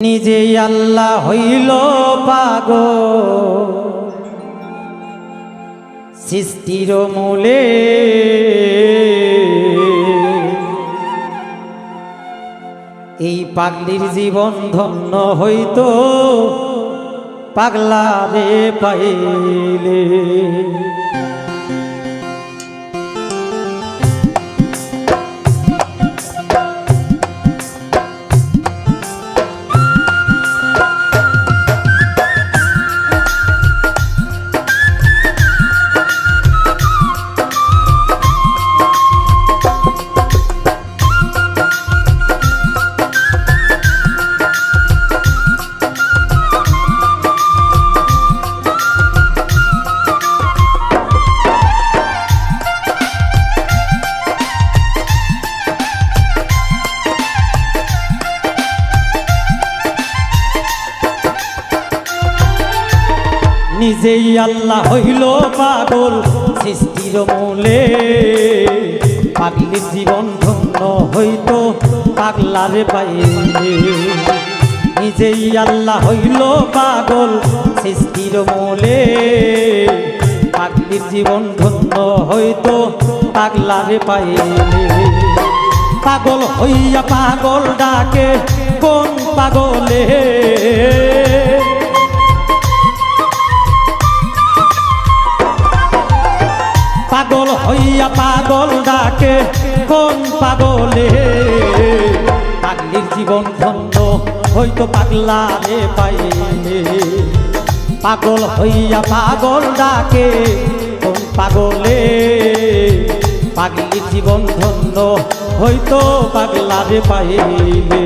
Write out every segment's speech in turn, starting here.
নিজেই আল্লাহ হইল পাগ সৃষ্টির মূলে এই পাগলির জীবন ধন্য হইতো পাগলা রে পাইলে। নিজেই আল্লাহ হইল পাগল, সৃষ্টির মূলে। পাগলির জীবন ধন্য হইত পাগলারে পাইলে নিজেই আল্লাহ হইল পাগল, সৃষ্টির মূলে। পাগলির জীবন ধন্য হইত পাগলারে পাইলে পাগল হইয়া পাগল ডাকে, কোন পাগলে? হইয়া পাগল ডাকে, কোন পাগলে? পাগলির জীবন ধন্য হইতো পাগলা রে পাইলে। পাগল হইয়া পাগল ডাকে, কোন পাগলে? পাগলির জীবন ধন্য হইতো পাগলা রে পাইলে।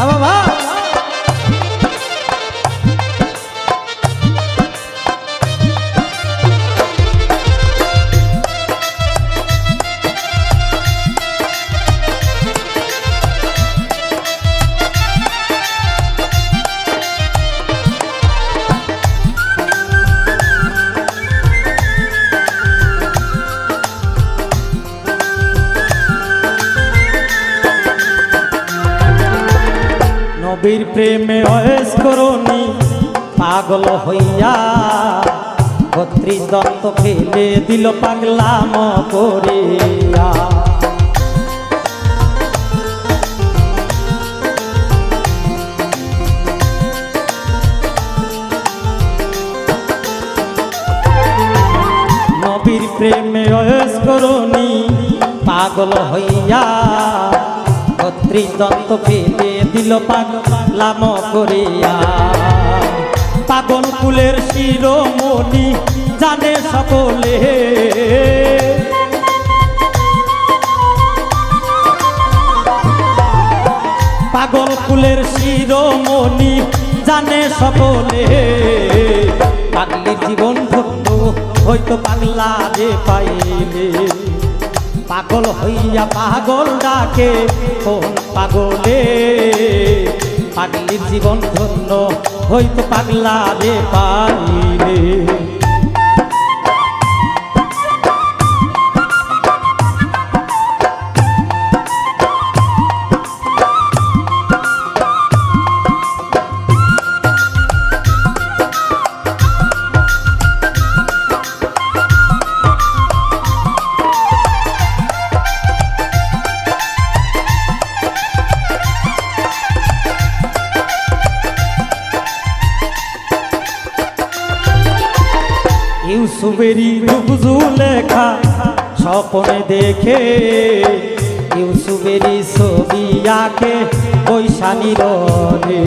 আ বাবা! নবীর প্রেমে অয়েস করনি পাগল হইয়া বত্রিশ দত্ত ফেলে দিল পাগলাম করিয়া নবীর প্রেমে অয়েস করনি পাগল হইয়া বত্রিশ দন্ত ফেলে দিল পাগলাম করিয়া। পাগল কুলের শিরোমণি জানে সকলে। পাগল কুলের শিরোমণি জানে সকলে। পাগলির জীবন ধন্য হয়তো পাগলা যে পাইলে। পাগল হইয়া পাগল ডাকে কোন পাগলে। পাগলির জীবন ধন্য হইতো পাগলা রে পাইলে ইউসুফেরই লেখা স্বপনে দেখে। ইউসুফেরই ছবি আঁকে বৈশানী রে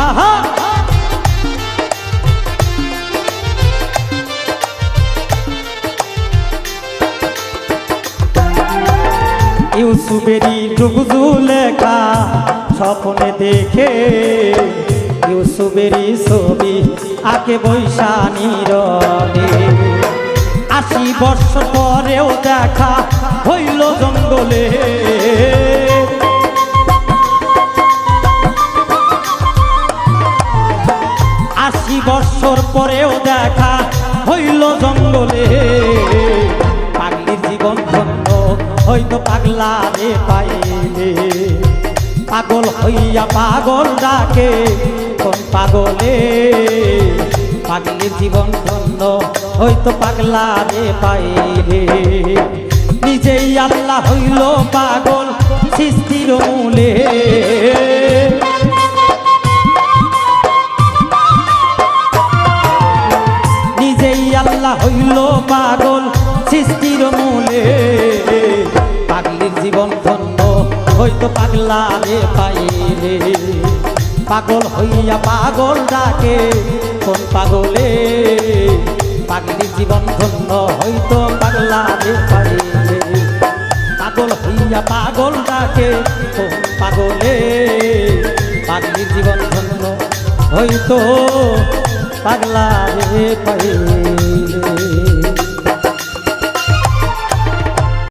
আহা! ইউসুফেরই রুবজু লেখা স্বপনে দেখে। ইউসুফেরই ছবি আকে বৈশানী রে আশি বর্ষ পরেও দেখা হইল জঙ্গলে। আশি বৎসর পরেও দেখা হইল জঙ্গলে। পাগলির জীবন ধন্য হয়তো পাগলা রে পাইলে। পাগল হইয়া পাগল ডাকে। কোন পাগলে? পাগলের জীবন ধন্য, হয়তো পাগলা রে পাইলে নিজেই আল্লাহ হইল পাগল সৃষ্টির মূলে। নিজেই আল্লাহ হইল পাগল সৃষ্টির মূলে। পাগলির জীবন ধন্য, হয়তো পাগলা রে পাইলে পাগল হইয়া পাগল ডাকে। কোন পাগলে? পাগলির জীবন ধন্য হয়তো পাগলা পারে পাগল হইয়া পাগল ডাকে, কোন পাগলে? পাগলির জীবন ধন্য হয়তো পাগলা রে পাইলে